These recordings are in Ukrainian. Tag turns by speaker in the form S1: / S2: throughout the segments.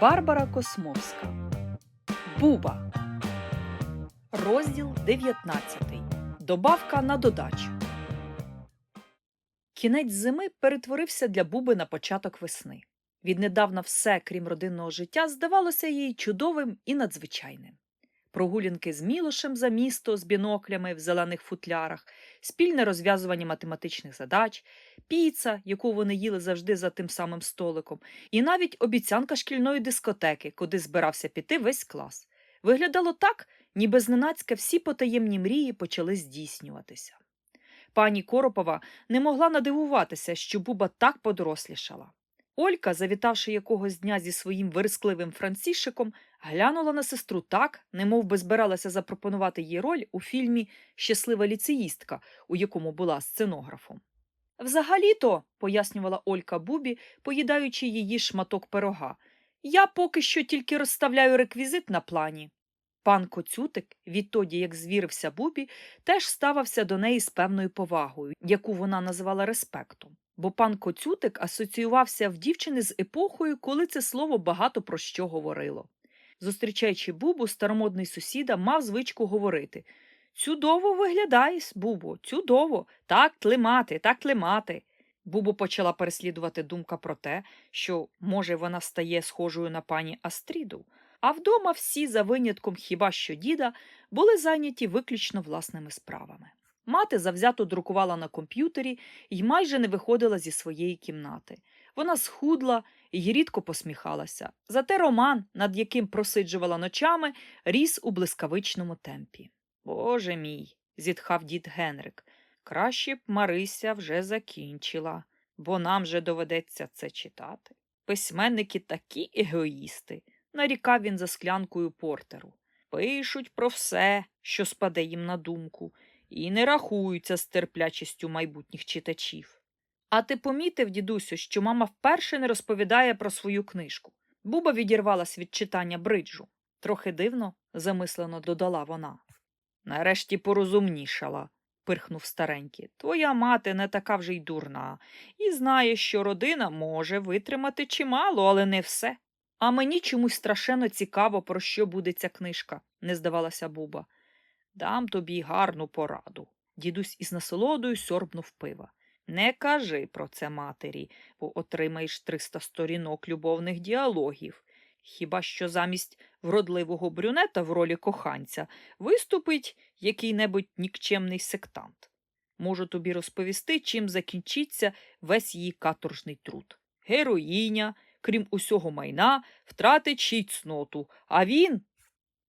S1: Барбара Космовська. Буба. Розділ 19. Добавка на додачу. Кінець зими перетворився для Буби на початок весни. Віднедавна все, крім родинного життя, здавалося їй чудовим і надзвичайним. Прогулянки з Мілошем за місто з біноклями в зелених футлярах, спільне розв'язування математичних задач, піца, яку вони їли завжди за тим самим столиком, і навіть обіцянка шкільної дискотеки, куди збирався піти весь клас. Виглядало так, ніби зненацька всі потаємні мрії почали здійснюватися. Пані Коропова не могла надивуватися, що Буба так подорослішала. Олька, завітавши якогось дня зі своїм верескливим Франсішиком, глянула на сестру так, немов би збиралася запропонувати їй роль у фільмі Щаслива ліцеїстка, у якому була сценографом. Взагалі-то, пояснювала Олька Бубі, поїдаючи її шматок пирога, я поки що тільки розставляю реквізит на плані. Пан Коцютик, відтоді як звірився Бубі, теж ставився до неї з певною повагою, яку вона називала респектом. Бо пан Коцютик асоціювався в дівчини з епохою, коли це слово багато про що говорило. Зустрічаючи Бубу, старомодний сусіда мав звичку говорити Чудово виглядаєш, Бубо, чудово, так тлимати, так тлимати. Бубу почала переслідувати думка про те, що, може, вона стає схожою на пані Астріду, а вдома всі, за винятком хіба що діда, були зайняті виключно власними справами. Мати завзято друкувала на комп'ютері і майже не виходила зі своєї кімнати. Вона схудла і рідко посміхалася. Зате роман, над яким просиджувала ночами, ріс у блискавичному темпі. Боже мій, зітхав дід Генрик. Краще б Марися вже закінчила, бо нам же доведеться це читати. Письменники такі егоїсти, нарікав він за склянкою портеру. Пишуть про все, що спаде їм на думку, і не рахуються з терплячістю майбутніх читачів. А ти помітив, дідусю, що мама вперше не розповідає про свою книжку. Буба відірвалась від читання бриджу. Трохи дивно, замислено додала вона. Нарешті порозумнішала, пирхнув старенький. Твоя мати не така вже й дурна, і знає, що родина може витримати чимало, але не все. А мені чомусь страшенно цікаво, про що буде ця книжка, не здавалася Буба. Дам тобі гарну пораду. Дідусь із насолодою сьорбнув пива. Не кажи про це матері, бо отримаєш 300 сторінок любовних діалогів. Хіба що замість вродливого брюнета в ролі коханця виступить який-небудь нікчемний сектант. Можу тобі розповісти, чим закінчиться весь її каторжний труд. Героїня, крім усього майна, втратить ще й цноту, а він.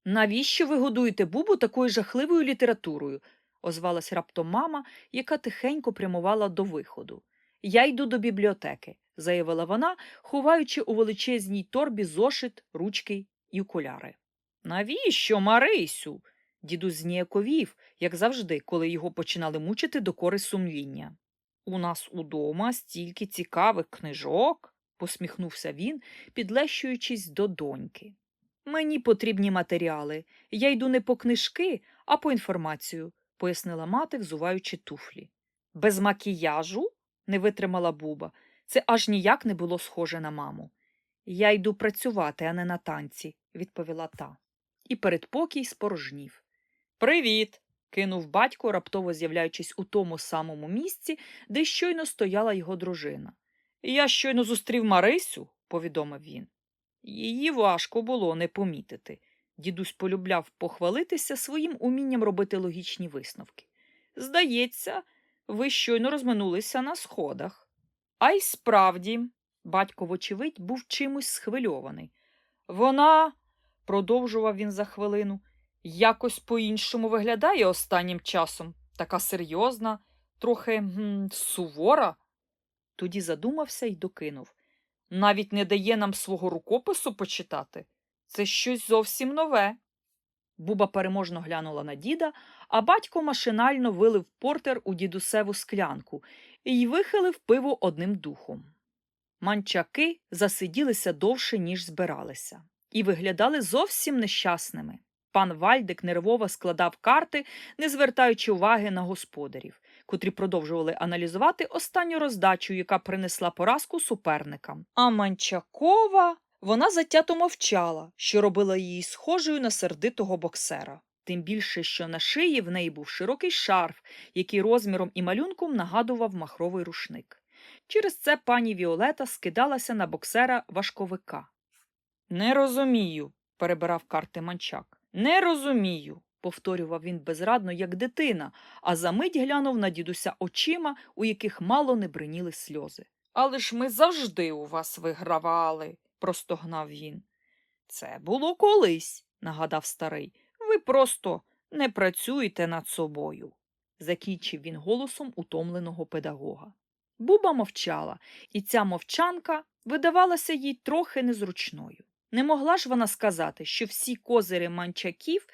S1: Навіщо ви годуєте бубу такою жахливою літературою? озвалась раптом мама, яка тихенько прямувала до виходу. Я йду до бібліотеки, заявила вона, ховаючи у величезній торбі зошит, ручки і окуляри. Навіщо, Марисю? Дідусь зніяковів, як завжди, коли його починали мучити докори сумління. У нас удома стільки цікавих книжок, посміхнувся він, підлещуючись до доньки. Мені потрібні матеріали. Я йду не по книжки, а по інформацію, пояснила мати, взуваючи туфлі. Без макіяжу? не витримала Буба. Це аж ніяк не було схоже на маму. Я йду працювати, а не на танці, відповіла та. І передпокій спорожнів. Привіт. кинув батько, раптово з'являючись у тому самому місці, де щойно стояла його дружина. Я щойно зустрів Марисю, повідомив він. Її важко було не помітити. Дідусь полюбляв похвалитися своїм умінням робити логічні висновки. Здається, ви щойно розминулися на сходах. А й справді, батько, вочевидь, був чимось схвильований. Вона, продовжував він за хвилину, якось по-іншому виглядає останнім часом, така серйозна, трохи м, сувора. Тоді задумався і докинув. Навіть не дає нам свого рукопису почитати. Це щось зовсім нове. Буба переможно глянула на діда, а батько машинально вилив портер у дідусеву склянку і вихилив пиво одним духом. Манчаки засиділися довше, ніж збиралися, і виглядали зовсім нещасними. Пан Вальдик нервово складав карти, не звертаючи уваги на господарів, котрі продовжували аналізувати останню роздачу, яка принесла поразку суперникам. А Манчакова Вона затято мовчала, що робила її схожою на сердитого боксера. Тим більше, що на шиї в неї був широкий шарф, який розміром і малюнком нагадував махровий рушник. Через це пані Віолета скидалася на боксера важковика. Не розумію, перебирав карти манчак. Не розумію, повторював він безрадно, як дитина, а за мить глянув на дідуся очима, у яких мало не бриніли сльози. Але ж ми завжди у вас вигравали, простогнав він. Це було колись, нагадав старий. Ви просто не працюєте над собою, закінчив він голосом утомленого педагога. Буба мовчала, і ця мовчанка видавалася їй трохи незручною. Не могла ж вона сказати, що всі козири манчаків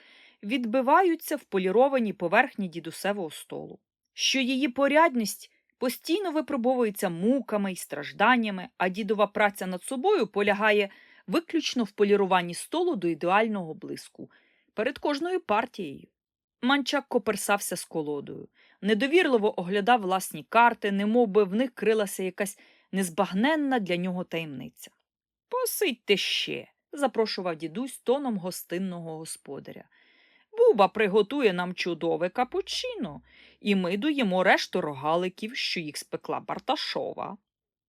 S1: відбиваються в полірованій поверхні дідусевого столу, що її порядність постійно випробовується муками й стражданнями, а дідова праця над собою полягає виключно в поліруванні столу до ідеального блиску перед кожною партією. Манчак коперсався з колодою, недовірливо оглядав власні карти, немов би в них крилася якась незбагненна для нього таємниця. Посидьте ще, запрошував дідусь тоном гостинного господаря. Буба приготує нам чудове капучино, і ми доїмо решту рогаликів, що їх спекла Барташова.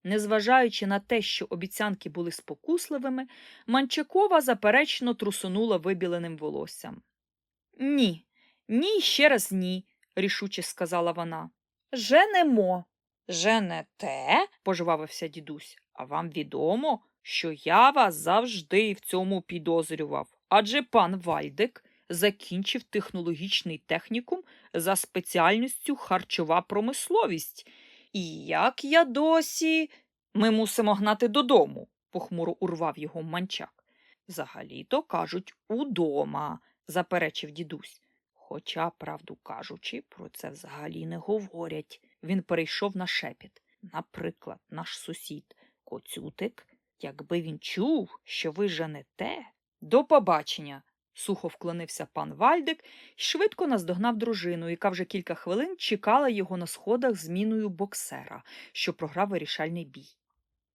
S1: Незважаючи на те, що обіцянки були спокусливими, Манчакова заперечно трусонула вибіленим волоссям. Ні, ні, ще раз ні, рішуче сказала вона. Женемо. Женете? пожвавився дідусь. А вам відомо, що я вас завжди в цьому підозрював. Адже пан Вальдик закінчив технологічний технікум за спеціальністю харчова промисловість. І як я досі. Ми мусимо гнати додому, похмуро урвав його манчак. Взагалі-то кажуть, удома, заперечив дідусь. Хоча, правду кажучи, про це взагалі не говорять. Він перейшов на шепіт. Наприклад, наш сусід Коцютик, якби він чув, що ви женете. До побачення, сухо вклонився пан Вальдик і швидко наздогнав дружину, яка вже кілька хвилин чекала його на сходах з міною боксера, що програв вирішальний бій.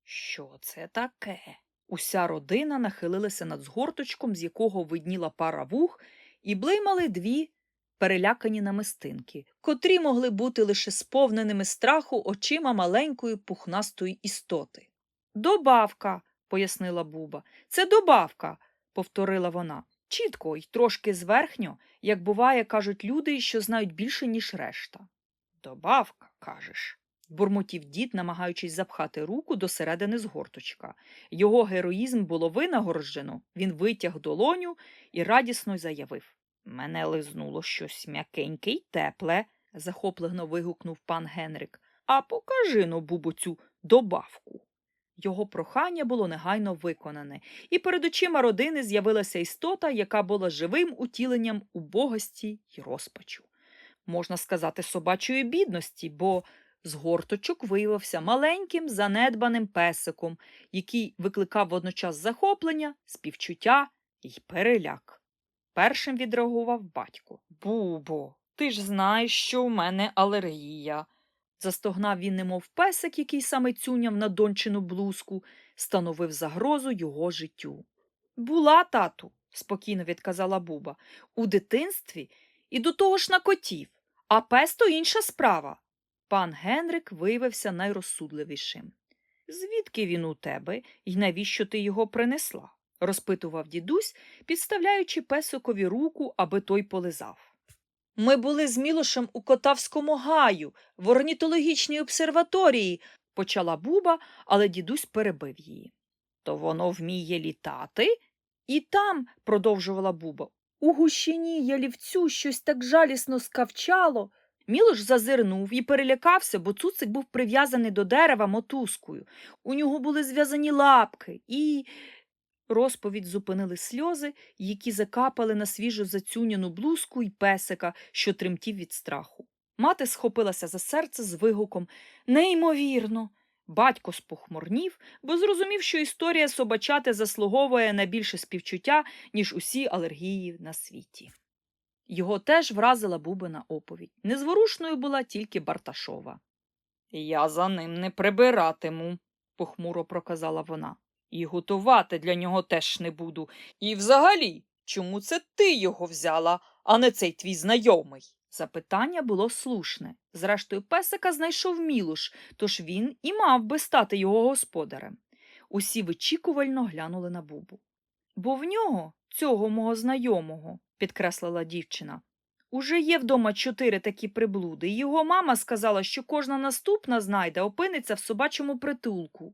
S1: Що це таке? Уся родина нахилилася над згорточком, з якого видніла пара вух, і блимали дві перелякані намистинки, котрі могли бути лише сповненими страху очима маленької пухнастої істоти. Добавка, пояснила Буба. Це добавка, повторила вона. Чітко й трошки зверхньо, як буває, кажуть люди, що знають більше, ніж решта. Добавка, кажеш, бурмотів дід, намагаючись запхати руку до середини згорточка. Його героїзм було винагороджено, він витяг долоню і радісно заявив. Мене лизнуло щось м'якеньке й тепле, захоплено вигукнув пан Генрик. А покажи но, бубу, цю добавку. Його прохання було негайно виконане, і перед очима родини з'явилася істота, яка була живим утіленням убогості й розпачу. Можна сказати, собачої бідності, бо з горточок виявився маленьким занедбаним песиком, який викликав водночас захоплення, співчуття й переляк. Першим відреагував батько. Бубо, ти ж знаєш, що у мене алергія. Застогнав він, немов песик, який саме цюняв на дончину блузку, становив загрозу його життю. Була, тату, спокійно відказала Буба, у дитинстві і до того ж на котів, а пес то інша справа. Пан Генрик виявився найрозсудливішим. Звідки він у тебе і навіщо ти його принесла? розпитував дідусь, підставляючи песикові руку, аби той полизав. Ми були з Мілошем у Котавському гаю, в орнітологічній обсерваторії, почала Буба, але дідусь перебив її. То воно вміє літати? І там, продовжувала Буба, у гущині ялівцю щось так жалісно скавчало. Мілош зазирнув і перелякався, бо цуцик був прив'язаний до дерева мотузкою. У нього були зв'язані лапки і. Розповідь зупинили сльози, які закапали на свіжо зацюняну блузку й песика, що тремтів від страху. Мати схопилася за серце з вигуком Неймовірно. Батько спохмурнів, бо зрозумів, що історія собачати заслуговує на більше співчуття, ніж усі алергії на світі. Його теж вразила бубина оповідь. Незворушною була тільки Барташова. Я за ним не прибиратиму, похмуро проказала вона. І готувати для нього теж не буду. І взагалі, чому це ти його взяла, а не цей твій знайомий? Запитання було слушне. Зрештою, песика знайшов Мілуш, тож він і мав би стати його господарем. Усі вичікувально глянули на Бубу. Бо в нього, цього мого знайомого, підкреслила дівчина, уже є вдома чотири такі приблуди, і його мама сказала, що кожна наступна знайде опиниться в собачому притулку.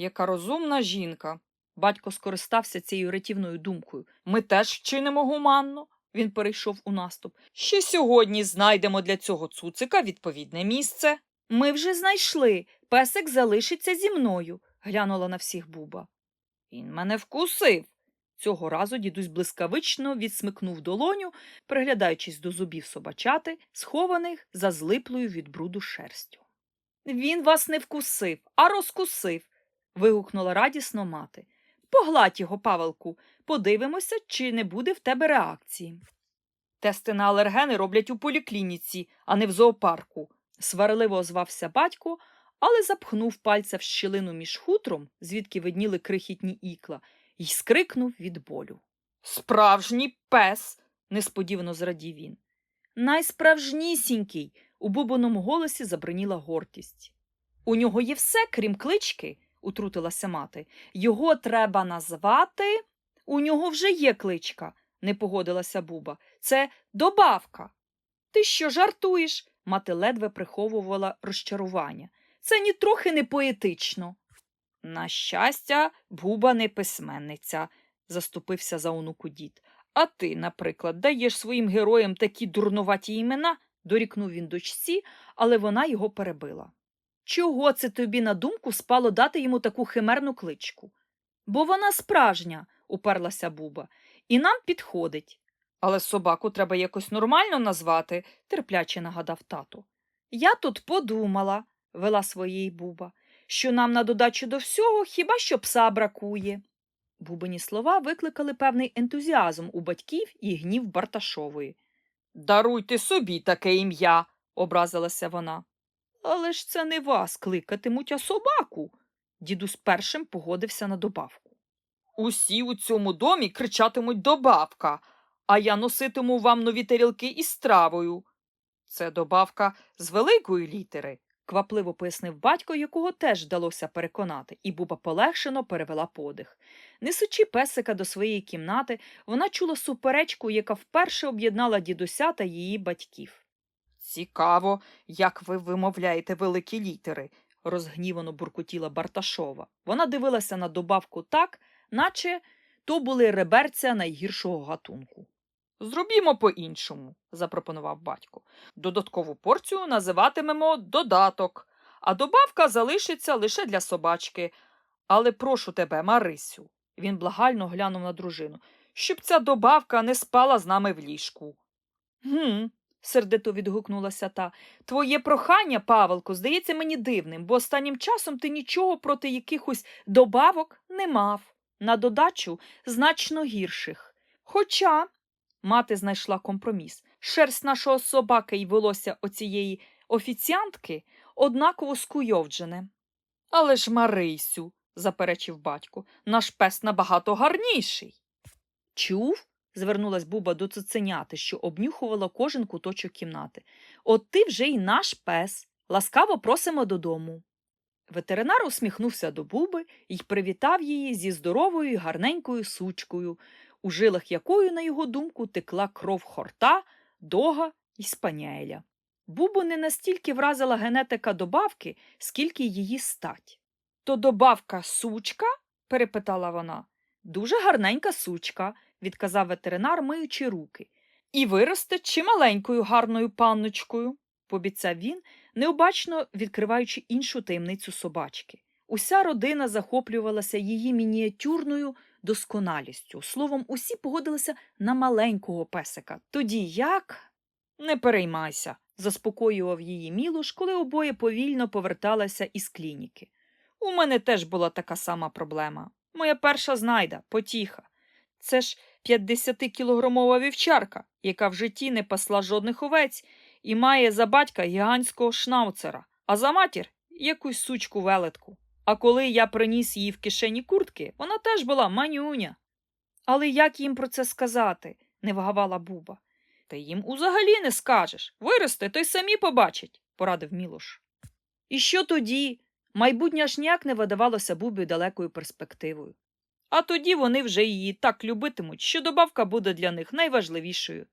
S1: Яка розумна жінка. Батько скористався цією рятівною думкою. Ми теж вчинимо гуманно. Він перейшов у наступ. Ще сьогодні знайдемо для цього цуцика відповідне місце. Ми вже знайшли. Песик залишиться зі мною, глянула на всіх Буба. Він мене вкусив. Цього разу дідусь блискавично відсмикнув долоню, приглядаючись до зубів собачати, схованих за злиплою від бруду шерстю. Він вас не вкусив, а розкусив. Вигукнула радісно мати. Погладь його, Павелку, подивимося, чи не буде в тебе реакції. Тести на алергени роблять у поліклініці, а не в зоопарку, сварливо озвався батько, але запхнув пальця в щілину між хутром, звідки видніли крихітні ікла, і скрикнув від болю. Справжній пес, несподівано зрадів він. Найсправжнісінький, у бубоному голосі забриніла гордість. У нього є все, крім клички, утрутилася мати. Його треба назвати. У нього вже є кличка, не погодилася Буба. Це добавка. Ти що жартуєш? Мати ледве приховувала розчарування. Це нітрохи не поетично. На щастя, Буба не письменниця, заступився за онуку дід. А ти, наприклад, даєш своїм героям такі дурнуваті імена, дорікнув він дочці, але вона його перебила. Чого це тобі на думку спало дати йому таку химерну кличку? Бо вона справжня, уперлася Буба, і нам підходить. Але собаку треба якось нормально назвати, терпляче нагадав тато. Я тут подумала, вела своєї Буба, що нам на додачу до всього хіба що пса бракує. Бубині слова викликали певний ентузіазм у батьків і гнів Барташової. Даруйте собі таке ім'я, образилася вона. Але ж це не вас кликатимуть, а собаку. Дідусь першим погодився на добавку. Усі у цьому домі кричатимуть добавка, а я носитиму вам нові тарілки із стравою. Це добавка з великої літери, квапливо пояснив батько, якого теж вдалося переконати, і Буба полегшено перевела подих. Несучи песика до своєї кімнати, вона чула суперечку, яка вперше об'єднала дідуся та її батьків. Цікаво, як ви вимовляєте великі літери, розгнівано буркотіла Барташова. Вона дивилася на добавку так, наче то були реберця найгіршого гатунку. Зробімо по-іншому, запропонував батько. Додаткову порцію називатимемо додаток, а добавка залишиться лише для собачки. Але прошу тебе, Марисю, він благально глянув на дружину, щоб ця добавка не спала з нами в ліжку. Гм, сердито відгукнулася та. Твоє прохання, Павелку, здається мені дивним, бо останнім часом ти нічого проти якихось добавок не мав. На додачу значно гірших. Хоча мати знайшла компроміс. Шерсть нашого собаки й волосся оцієї офіціантки однаково скуйовджене. Але ж, Марисю, заперечив батько, наш пес набагато гарніший. Чув? Звернулась Буба до цуценяти, що обнюхувала кожен куточок кімнати. От ти вже й наш пес. Ласкаво просимо додому. Ветеринар усміхнувся до Буби і привітав її зі здоровою гарненькою сучкою, у жилах якої, на його думку, текла кров хорта, дога і спаняеля. Бубу не настільки вразила генетика добавки, скільки її стать. То добавка сучка? перепитала вона. Дуже гарненька сучка, відказав ветеринар, миючи руки. І виросте чималенькою гарною панночкою, пообіцяв він, необачно відкриваючи іншу таємницю собачки. Уся родина захоплювалася її мініатюрною досконалістю. Словом, усі погодилися на маленького песика. Тоді як? Не переймайся, заспокоював її Мілуш, коли обоє повільно поверталися із клініки. У мене теж була така сама проблема. Моя перша знайда, потіха. Це ж 50-кілограмова вівчарка, яка в житті не пасла жодних овець і має за батька гігантського шнауцера, а за матір якусь сучку велетку. А коли я приніс її в кишені куртки, вона теж була манюня. Але як їм про це сказати? не вагавала Буба. Та їм узагалі не скажеш. Виросте, то й самі побачать, порадив Мілош. І що тоді? Майбутнє аж ніяк не видавалося Бубі далекою перспективою. А тоді вони вже її так любитимуть, що добавка буде для них найважливішою.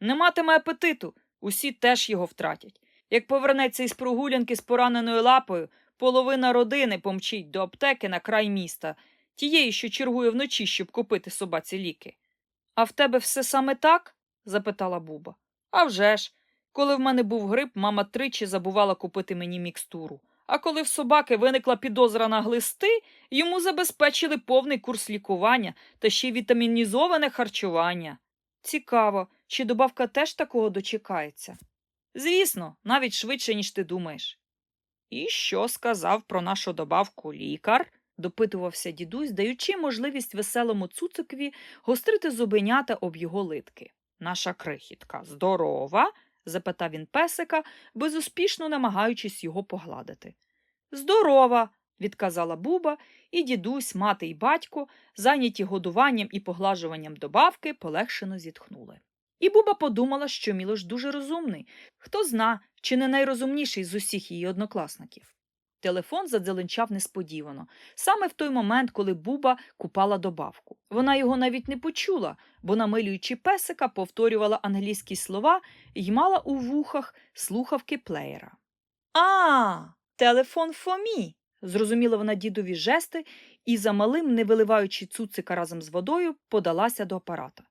S1: Не матиме апетиту, усі теж його втратять. Як повернеться із прогулянки з пораненою лапою, половина родини помчить до аптеки на край міста, тієї, що чергує вночі, щоб купити собаці ліки. А в тебе все саме так? запитала Буба. «А вже ж! Коли в мене був грип, мама тричі забувала купити мені мікстуру. А коли в собаки виникла підозра на глисти, йому забезпечили повний курс лікування та ще й вітамінізоване харчування. Цікаво, чи добавка теж такого дочекається? Звісно, навіть швидше, ніж ти думаєш. І що сказав про нашу добавку лікар? допитувався дідусь, даючи можливість веселому цуцикові гострити зубенята об його литки. Наша крихітка здорова? Запитав він песика, безуспішно намагаючись його погладити. Здорова, відказала Буба, і дідусь, мати й батько, зайняті годуванням і поглажуванням добавки, полегшено зітхнули. І Буба подумала, що Мілош дуже розумний. Хто зна, чи не найрозумніший з усіх її однокласників. Телефон задзеленчав несподівано, саме в той момент, коли Буба купала добавку. Вона його навіть не почула, бо, намилюючи песика, повторювала англійські слова і мала у вухах слухавки плеєра. А, телефон Фомі. Зрозуміла вона дідові жести і, за малим, не виливаючи цуцика разом з водою, подалася до апарата.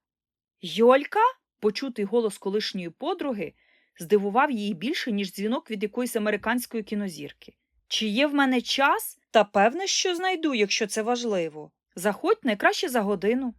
S1: Йолька? Почутий голос колишньої подруги здивував її більше, ніж дзвінок від якоїсь американської кінозірки. Чи є в мене час? Та певне, що знайду, якщо це важливо. Заходь найкраще за годину.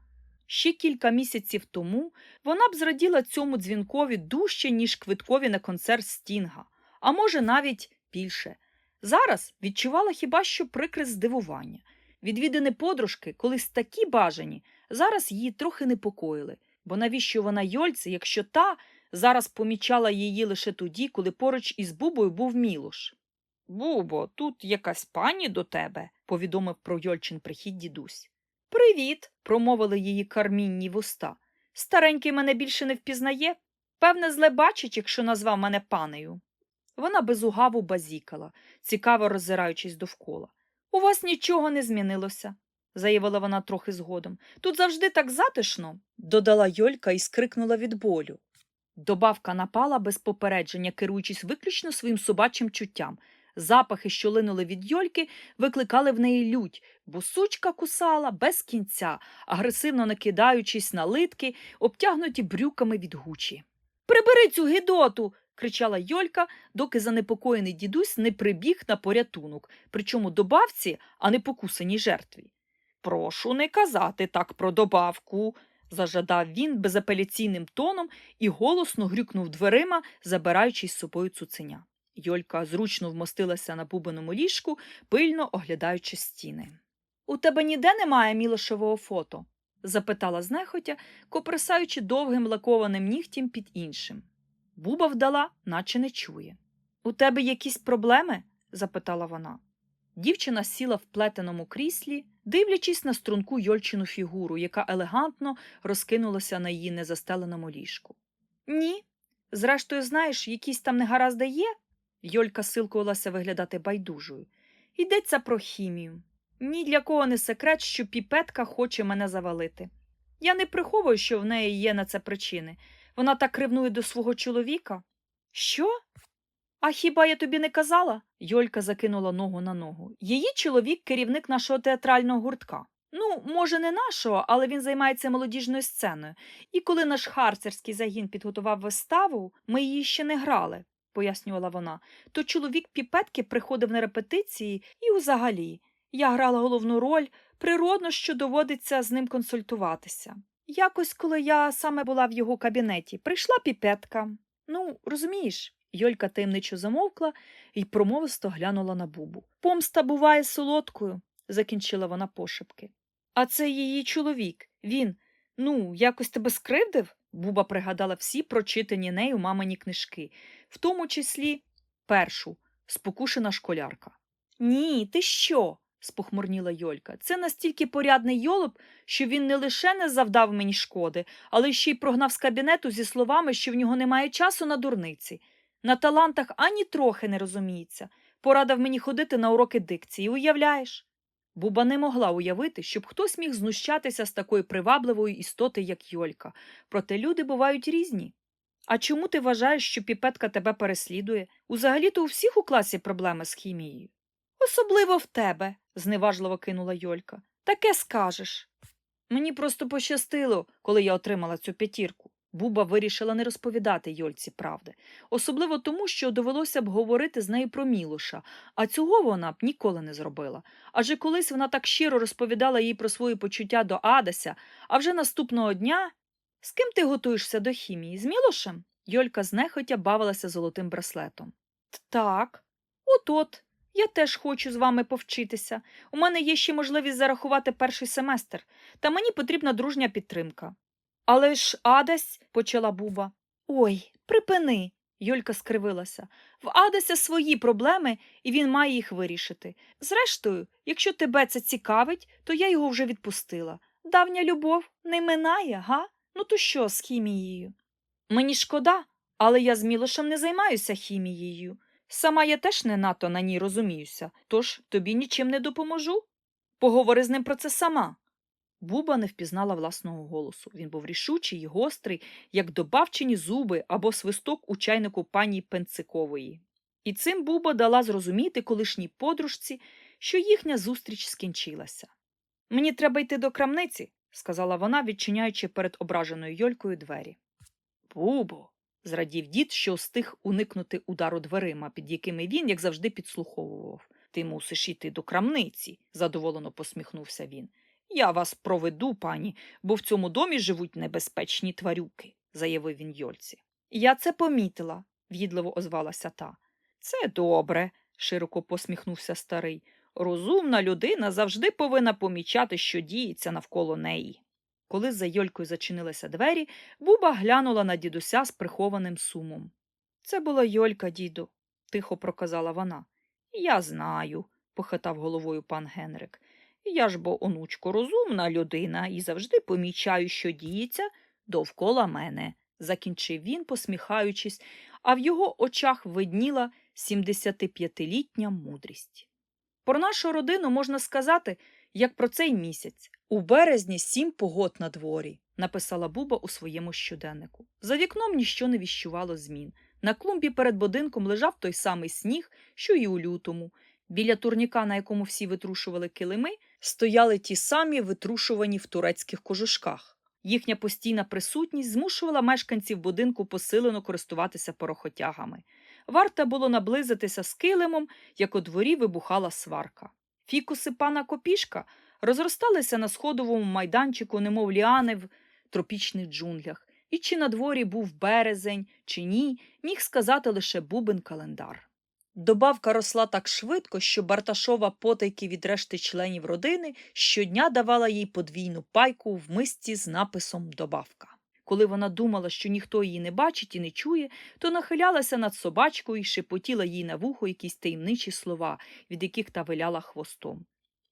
S1: Ще кілька місяців тому вона б зраділа цьому дзвінкові дужче, ніж квиткові на концерт Стінга, а може навіть більше. Зараз відчувала хіба що прикре здивування. Відвідини подружки, колись такі бажані, зараз її трохи непокоїли, бо навіщо вона Йольце, якщо та зараз помічала її лише тоді, коли поруч із Бубою був Мілош. Бубо, тут якась пані до тебе, повідомив про Йольчин прихід дідусь. Привіт, промовили її кармінні вуста. Старенький мене більше не впізнає. Певне, зле бачить, якщо назвав мене панею. Вона безугаву базікала, цікаво роззираючись довкола. У вас нічого не змінилося, заявила вона трохи згодом. Тут завжди так затишно, додала Йолька і скрикнула від болю. Добавка напала без попередження, керуючись виключно своїм собачим чуттям. Запахи, що линули від Йольки, викликали в неї лють, бо сучка кусала без кінця, агресивно накидаючись на литки, обтягнуті брюками від гучі. Прибери цю гидоту. кричала Йолька, доки занепокоєний дідусь не прибіг на порятунок, причому добавці, а не покусаній жертві. Прошу не казати так про добавку, зажадав він безапеляційним тоном і голосно грюкнув дверима, забираючи з собою цуценя. Йолька зручно вмостилася на бубеному ліжку, пильно оглядаючи стіни. У тебе ніде немає мілошевого фото? запитала знехотя, коприсаючи довгим лакованим нігтем під іншим. Буба вдала, наче не чує. У тебе якісь проблеми? запитала вона. Дівчина сіла в плетеному кріслі, дивлячись на струнку Йольчину фігуру, яка елегантно розкинулася на її незастеленому ліжку. Ні. Зрештою, знаєш, якісь там негаразди є? Йолька силкувалася виглядати байдужою. Йдеться про хімію. Ні для кого не секрет, що піпетка хоче мене завалити. Я не приховую, що в неї є на це причини. Вона так ревнує до свого чоловіка. Що? А хіба я тобі не казала? Йолька закинула ногу на ногу. Її чоловік керівник нашого театрального гуртка. Ну, може, не нашого, але він займається молодіжною сценою. І коли наш харцерський загін підготував виставу, ми її ще не грали, пояснювала вона. То чоловік піпетки приходив на репетиції і взагалі. Я грала головну роль, природно, що доводиться з ним консультуватися. Якось, коли я саме була в його кабінеті, прийшла піпетка. Ну, розумієш, Йолька таємничо замовкла і промовисто глянула на бубу. Помста буває солодкою, закінчила вона пошепки. А це її чоловік. Він, ну, якось тебе скривдив? Буба пригадала всі прочитані нею мамині книжки, в тому числі першу спокушена школярка. Ні, ти що? спохмурніла Йолька. Це настільки порядний йолоп, що він не лише не завдав мені шкоди, але ще й прогнав з кабінету зі словами, що в нього немає часу на дурниці. На талантах ані трохи не розуміється. Порадив мені ходити на уроки дикції, уявляєш? Буба не могла уявити, щоб хтось міг знущатися з такої привабливої істоти, як Йолька. Проте люди бувають різні. А чому ти вважаєш, що піпетка тебе переслідує? Узагалі-то у всіх у класі проблеми з хімією. Особливо в тебе, зневажливо кинула Йолька. Таке скажеш. Мені просто пощастило, коли я отримала цю п'ятірку. Буба вирішила не розповідати Йольці правди, особливо тому, що довелося б говорити з нею про Мілоша, а цього вона б ніколи не зробила. Адже колись вона так щиро розповідала їй про свої почуття до Адася, а вже наступного дня. З ким ти готуєшся до хімії? З Мілошем? Йолька знехотя бавилася золотим браслетом. Так, от от. Я теж хочу з вами повчитися. У мене є ще можливість зарахувати перший семестр, та мені потрібна дружня підтримка. Але ж Адась, почала Буба. Ой, припини. Йолька скривилася. В Адася свої проблеми, і він має їх вирішити. Зрештою, якщо тебе це цікавить, то я його вже відпустила. Давня любов не минає, га? Ну то що з хімією? Мені шкода, але я з Мілошем не займаюся хімією. Сама я теж не надто на ній розуміюся, тож тобі нічим не допоможу. Поговори з ним про це сама. Буба не впізнала власного голосу. Він був рішучий і гострий, як добавчені зуби або свисток у чайнику пані Пенцикової. І цим Буба дала зрозуміти колишній подружці, що їхня зустріч скінчилася. Мені треба йти до крамниці, сказала вона, відчиняючи перед ображеною Йолькою двері. Бубо. зрадів дід, що встиг уникнути удару дверима, під якими він, як завжди, підслуховував. Ти мусиш іти до крамниці, задоволено посміхнувся він. Я вас проведу, пані, бо в цьому домі живуть небезпечні тварюки, заявив він Йольці. Я це помітила, в'їдливо озвалася та. Це добре, широко посміхнувся старий. Розумна людина завжди повинна помічати, що діється навколо неї. Коли за Йолькою зачинилися двері, Буба глянула на дідуся з прихованим сумом. Це була Йолька, діду, тихо проказала вона. Я знаю, похитав головою пан Генрик. Я ж бо, онучко, розумна людина і завжди помічаю, що діється довкола мене, закінчив він, посміхаючись, а в його очах видніла 75-літня мудрість. Про нашу родину можна сказати, як про цей місяць. У березні сім погод на дворі, написала Буба у своєму щоденнику. За вікном ніщо не віщувало змін. На клумбі перед будинком лежав той самий сніг, що й у лютому. Біля турніка, на якому всі витрушували килими, стояли ті самі витрушувані в турецьких кожушках. Їхня постійна присутність змушувала мешканців будинку посилено користуватися порохотягами. Варто було наблизитися з килимом, як у дворі вибухала сварка. Фікуси пана Копішка розросталися на сходовому майданчику, немов ліани в тропічних джунглях, і чи на дворі був березень, чи ні, міг сказати лише бубен календар. Добавка росла так швидко, що Барташова потайки від решти членів родини щодня давала їй подвійну пайку в мисці з написом Добавка. Коли вона думала, що ніхто її не бачить і не чує, то нахилялася над собачкою і шепотіла їй на вухо якісь таємничі слова, від яких та виляла хвостом.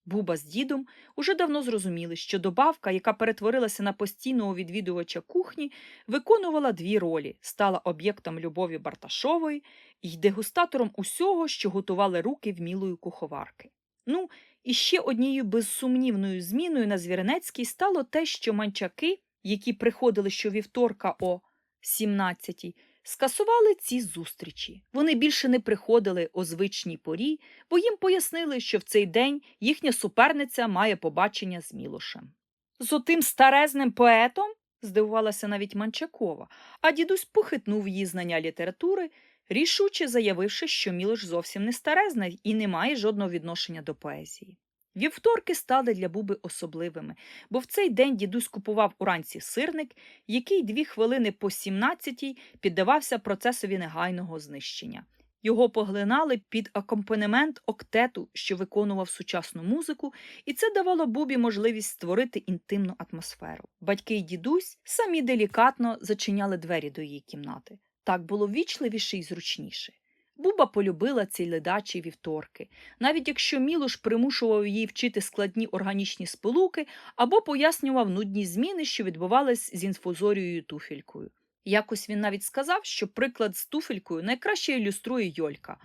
S1: Буба з дідом уже давно зрозуміли, що добавка, яка перетворилася на постійного відвідувача кухні, виконувала дві ролі стала об'єктом любові Барташової і дегустатором усього, що готували руки вмілої куховарки. Ну, і ще однією безсумнівною зміною на Звіринецькій стало те, що манчаки, які приходили щовівторка о 17-й, скасували ці зустрічі. Вони більше не приходили о звичній порі, бо їм пояснили, що в цей день їхня суперниця має побачення з Мілошем. З отим старезним поетом? здивувалася навіть Манчакова, а дідусь похитнув її знання літератури, рішуче заявивши, що Мілош зовсім не старезний і не має жодного відношення до поезії. Вівторки стали для Буби особливими, бо в цей день дідусь купував уранці сирник, який дві хвилини по 17-й піддавався процесові негайного знищення. Його поглинали під акомпанемент октету, що виконував сучасну музику, і це давало Бубі можливість створити інтимну атмосферу. Батьки й дідусь самі делікатно зачиняли двері до її кімнати. Так було вічливіше і зручніше. Буба полюбила ці ледачі вівторки, навіть якщо Мілош примушував її вчити складні органічні сполуки або пояснював нудні зміни, що відбувались з інфузорією туфелькою. Якось він навіть сказав, що приклад з туфелькою найкраще ілюструє Йолька.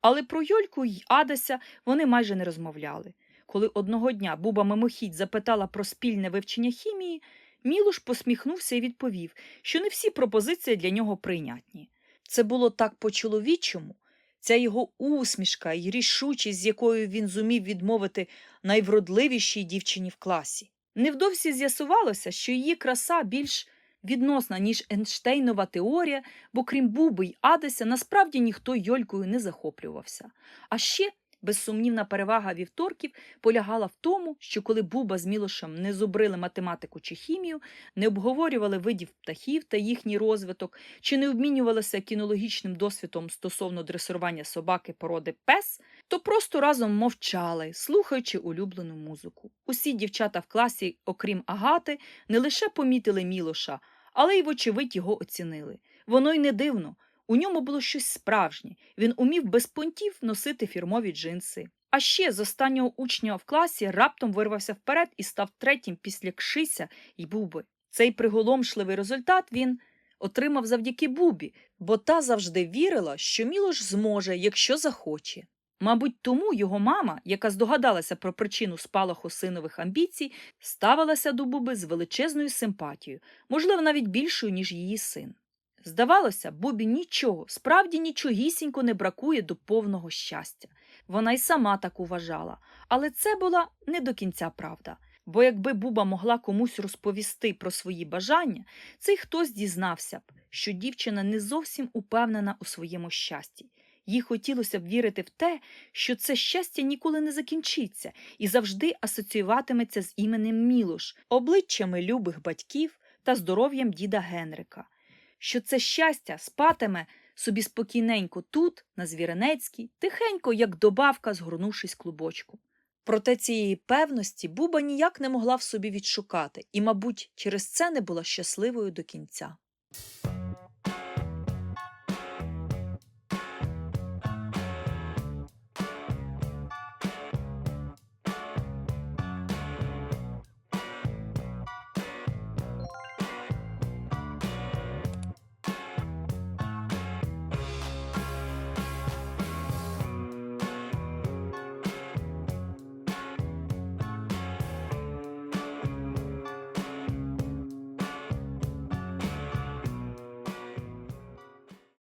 S1: Але про Йольку й Адася вони майже не розмовляли. Коли одного дня Буба мимохідь запитала про спільне вивчення хімії, Мілош посміхнувся і відповів, що не всі пропозиції для нього прийнятні. Це було так по-чоловічому. Ця його усмішка і рішучість, з якою він зумів відмовити найвродливішій дівчині в класі. Невдовзі з'ясувалося, що її краса більш відносна, ніж Ейнштейнова теорія, бо крім Буби й Адеся, насправді ніхто Йолькою не захоплювався. А ще безсумнівна перевага вівторків полягала в тому, що коли Буба з Мілошем не зубрили математику чи хімію, не обговорювали видів птахів та їхній розвиток, чи не обмінювалися кінологічним досвідом стосовно дресирування собаки породи пес, то просто разом мовчали, слухаючи улюблену музику. Усі дівчата в класі, окрім Агати, не лише помітили Мілоша, але й, вочевидь, його оцінили. Воно й не дивно. У ньому було щось справжнє. Він умів без понтів носити фірмові джинси. А ще з останнього учня в класі раптом вирвався вперед і став третім після Кшися й Буби. Цей приголомшливий результат він отримав завдяки Бубі, бо та завжди вірила, що Мілош зможе, якщо захоче. Мабуть, тому його мама, яка здогадалася про причину спалаху синових амбіцій, ставилася до Буби з величезною симпатією, можливо, навіть більшою, ніж її син. Здавалося, Бубі нічого, справді нічогісінько не бракує до повного щастя. Вона й сама так вважала, але це була не до кінця правда. Бо якби Буба могла комусь розповісти про свої бажання, цей хтось дізнався б, що дівчина не зовсім упевнена у своєму щасті. Їй хотілося б вірити в те, що це щастя ніколи не закінчиться і завжди асоціюватиметься з іменем Мілош, обличчями любих батьків та здоров'ям діда Генрика що це щастя спатиме собі спокійненько тут, на Звіренецькій, тихенько, як добавка, згорнувшись клубочку. Проте цієї певності Буба ніяк не могла в собі відшукати і, мабуть, через це не була щасливою до кінця.